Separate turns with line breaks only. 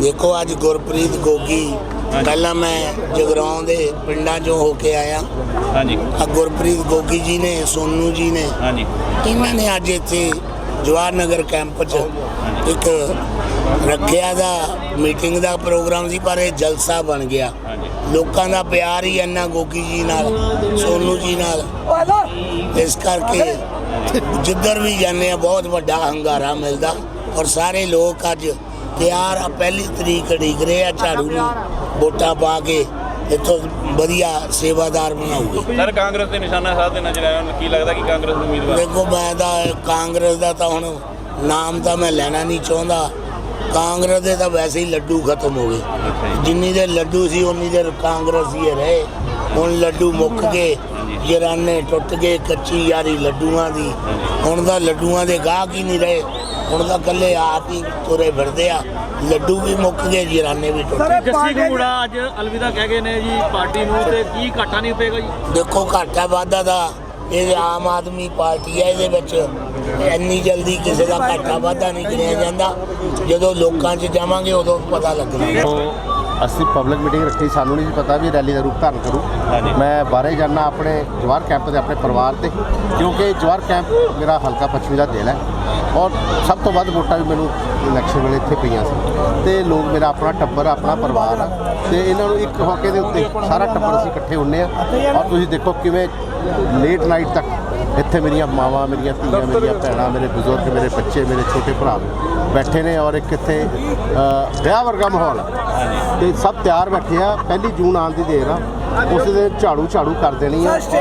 ਦੇਖੋ ਅੱਜ ਗੁਰਪ੍ਰੀਤ ਗੋਗੀ। ਪਹਿਲਾਂ ਮੈਂ ਜਗਰਾਉਂ ਦੇ ਪਿੰਡਾਂ ਚੋਂ ਹੋ ਕੇ ਆਇਆ।
ਹਾਂਜੀ।
ਆ ਗੁਰਪ੍ਰੀਤ ਗੋਗੀ ਜੀ ਨੇ ਸੋਨੂ ਜੀ ਨੇ।
ਹਾਂਜੀ।
ਇਹਨਾਂ ਨੇ ਅੱਜ ਇੱਥੇ ਜਵਾਹਰ ਨਗਰ ਕੈਂਪ 'ਚ ਇੱਕ ਰੱਖਿਆ ਦਾ ਮੀਟਿੰਗ ਦਾ ਪ੍ਰੋਗਰਾਮ ਸੀ ਪਰ ਇਹ ਜਲਸਾ ਬਣ ਗਿਆ। ਲੋਕਾਂ ਦਾ ਪਿਆਰ ਹੀ ਇੰਨਾ ਗੋਗੀ ਜੀ ਨਾਲ ਸੋਨੂ ਜੀ ਨਾਲ। ਇਸ ਕਰਕੇ ਜਿੱਧਰ ਵੀ ਜਾਂਦੇ ਆ ਬਹੁਤ ਵੱਡਾ ਹੰਗਾਰਾ ਮਿਲਦਾ। ਔਰ ਸਾਰੇ ਲੋਕ ਅੱਜ ਤਿਆਰ ਆ ਪਹਿਲੀ ਤਰੀਕ ਉਡੀਕ ਰਹੇ ਆ ਝਾੜੂ ਨੂੰ ਵੋਟਾਂ ਪਾ ਕੇ ਇੱਥੋਂ ਵਧੀਆ ਸੇਵਾਦਾਰ ਬਣਾਉਗੇ।
ਸਰ ਕਾਂਗਰਸ ਦੇ ਨਿਸ਼ਾਨਾ ਸਾਧ ਦੇ ਨਜ਼ਰ ਆਇਆ ਕੀ ਲੱਗਦਾ ਕਿ ਕਾਂਗਰਸ ਨੂੰ ਉਮੀਦਵਾਰ
ਦੇਖੋ ਮੈਂ ਤਾਂ ਕਾਂਗਰਸ ਦਾ ਤਾਂ ਹੁਣ ਨਾਮ ਤਾਂ ਮੈਂ ਲੈਣਾ ਨਹੀਂ ਚਾਹੁੰਦਾ। ਕਾਂਗਰਸ ਦੇ ਤਾਂ ਵੈਸੇ ਹੀ ਲੱਡੂ ਖਤਮ ਹੋ ਗਏ। ਜਿੰਨੀ ਦੇ ਲੱਡੂ ਸੀ ਉਨੀ ਦੇਰ ਕਾਂਗਰਸ ਹੀ ਰਹੇ। ਹੁਣ ਲੱਡੂ ਮੁੱਕ ਗਏ ਜਰਾਨੇ ਟੁੱਟ ਗਏ ਕੱਚੀ ਯਾਰੀ ਲੱਡੂਆਂ ਦੀ। ਹੁਣ ਤਾਂ ਲੱਡੂਆਂ ਦੇ ਗਾਹਕ ਹੀ ਨਹੀਂ ਰਹੇ। ਹੁਣ ਤਾਂ ਇਕੱਲੇ ਆਪ ਹੀ ਤੁਰੇ ਫਿਰਦੇ ਆ। ਲੱਡੂ ਵੀ ਮੁੱਕ ਗਏ ਜਰਾਨੇ ਵੀ ਟੁੱਟ ਗਏ।
ਜੱਸੀ ਘੂੜਾ ਅੱਜ ਅਲਵਿਦਾ ਕਹਿ ਗਏ ਨੇ ਜੀ ਪਾਰਟੀ ਨੂੰ ਤੇ ਕੀ ਘਾਟਾ ਨਹੀਂ ਪਏਗਾ ਜੀ?
ਦੇਖੋ ਘਾਟਾ ਵਾਧਾ ਦਾ ਇਹ ਆਮ ਆਦਮੀ ਪਾਰਟੀ ਹੈ ਇਹਦੇ ਵਿੱਚ ਇੰਨੀ ਜਲਦੀ ਕਿਸੇ ਦਾ ਘਾਟਾ ਵਾਧਾ ਨਹੀਂ ਗਿਣਿਆ ਜਾਂਦਾ। ਜਦੋਂ ਲੋਕਾਂ 'ਚ ਜਾਵਾਂਗੇ ਉਦੋਂ ਪਤਾ ਲੱਗਣਾ।
ਉਹ ਅਸੀਂ ਪਬਲਿਕ ਮੀਟਿੰਗ ਰੱਖੀ ਸਾਨੂੰ ਨਹੀਂ ਪਤਾ ਵੀ ਰੈਲੀ ਦਾ ਰੂਪ ਧਾਰਨ ਕਰੂ। ਮੈਂ ਬਾਹਰੇ ਜਾਣਾ ਆਪਣੇ ਜਵਾਰ ਕੈਂਪ ਦੇ ਆਪਣੇ ਪਰਿਵਾਰ ਤੇ ਕਿਉਂਕਿ ਜਵਾਰ ਕੈਂਪ ਮੇਰਾ ਹਲਕਾ ਪੱਛਮੀ ਦਾ ਦਿਲ ਹੈ। ਔਰ ਸਭ ਤੋਂ ਵੱਧ ਵੋਟਾਂ ਵੀ ਮੈਨੂੰ ਇਲੈਕਸ਼ਨ ਵੇਲੇ ਇੱਥੇ ਪਈਆਂ ਸੀ। ਤੇ ਲੋਕ ਮੇਰਾ ਆਪਣਾ ਟੱਬਰ ਆ, ਆਪਣਾ ਪਰਿਵਾਰ ਆ। ਤੇ ਇਹਨਾਂ ਨੂੰ ਇੱਕ ਹੋਕੇ ਦੇ ਉੱਤੇ ਸਾਰਾ ਟੱਬਰ ਅਸੀਂ ਇਕੱਠੇ ਹੁੰਨੇ ਆ। ਔਰ ਤੁਸੀਂ ਦੇਖੋ ਕਿਵੇਂ ਲੇਟ ਨਾਈਟ ਤੱਕ ਇੱਥੇ ਮੇਰੀਆਂ ਮਾਵਾਂ ਮੇਰੀਆਂ ਧੀਆਂ ਮੇਰੀਆਂ ਭੈਣਾਂ ਮੇਰੇ ਬਜ਼ੁਰਗ ਮੇਰੇ ਬੱਚੇ ਮੇਰੇ ਛੋਟੇ ਭਰਾ ਬੈਠੇ ਨੇ ਔਰ ਇੱਕ ਇੱਥੇ ਵਿਆਹ ਵਰਗਾ ਮਾਹੌਲ ਹੈ ਤੇ ਸਭ ਤਿਆਰ ਬੈਠੇ ਆ। ਪਹਿਲੀ ਜੂਨ ਆਉਣ ਦੀ ਦੇਰ ਆ। ਉਸ ਦੇ ਝਾੜੂ ਝਾੜੂ ਕਰ ਦੇਣੀ ਆ।